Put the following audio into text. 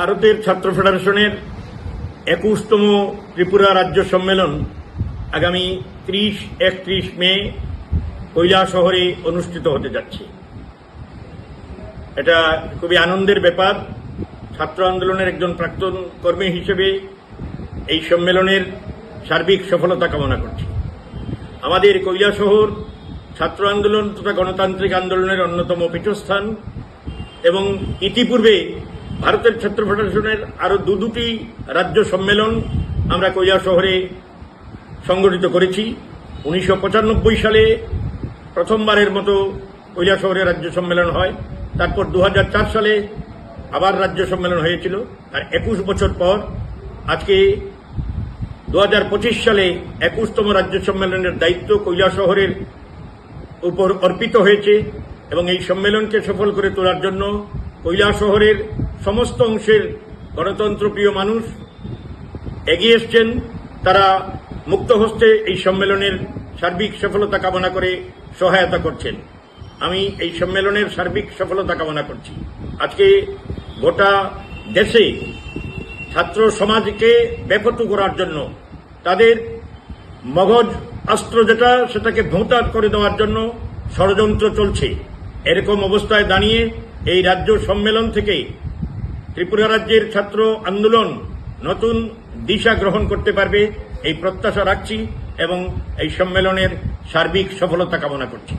ভারতের ছাত্র ফেডারেশনের একুশতম ত্রিপুরা রাজ্য সম্মেলন আগামী ত্রিশ, একত্রিশ মে কৈলা শহরে অনুষ্ঠিত হতে যাচ্ছে। এটা খুবই আনন্দের ব্যাপার। ছাত্র আন্দোলনের একজন প্রাক্তন কর্মী হিসেবে এই সম্মেলনের সার্বিক সফলতা কামনা করছি। আমাদের কৈলা শহর ছাত্র আন্দোলন তথা গণতান্ত্রিক আন্দোলনের অন্যতম পীঠস্থান এবং ইতিপূর্বে ভারতের ছাত্র ফেডারেশনের আরও দু দুটি রাজ্য সম্মেলন আমরা কৈলা শহরে সংগঠিত করেছি। উনিশশো পঁচানব্বই সালে প্রথমবারের মতো কৈলা শহরে রাজ্য সম্মেলন হয়। তারপর দু হাজার চার সালে আবার রাজ্য সম্মেলন হয়েছিল। আর একুশ বছর পর আজকে দুহাজার পঁচিশ সালে একুশতম রাজ্য সম্মেলনের দায়িত্ব কৈলা শহরের উপর অর্পিত হয়েছে এবং এই সম্মেলনকে সফল করে তোলার জন্য কৈলা শহরের সমস্ত অংশের গণতন্ত্রপ্রিয় মানুষ এগিয়ে এসছেন। তারা মুক্ত হস্তে এই সম্মেলনের সার্বিক সফলতা কামনা করে সহায়তা করছেন। আমি এই সম্মেলনের সার্বিক সফলতা কামনা করছি। আজকে গোটা দেশে ছাত্র সমাজকে ব্যাপত করার জন্য, তাদের মগজ অস্ত্র যেটা, সেটাকে ভোঁতা করে দেওয়ার জন্য ষড়যন্ত্র চলছে। এরকম অবস্থায় দাঁড়িয়ে এই রাজ্য সম্মেলন থেকে ত্রিপুরা রাজ্যের ছাত্র আন্দোলন নতুন দিশা গ্রহণ করতে পারবে, এই প্রত্যাশা রাখছি এবং এই সম্মেলনের সার্বিক সফলতা কামনা করছি।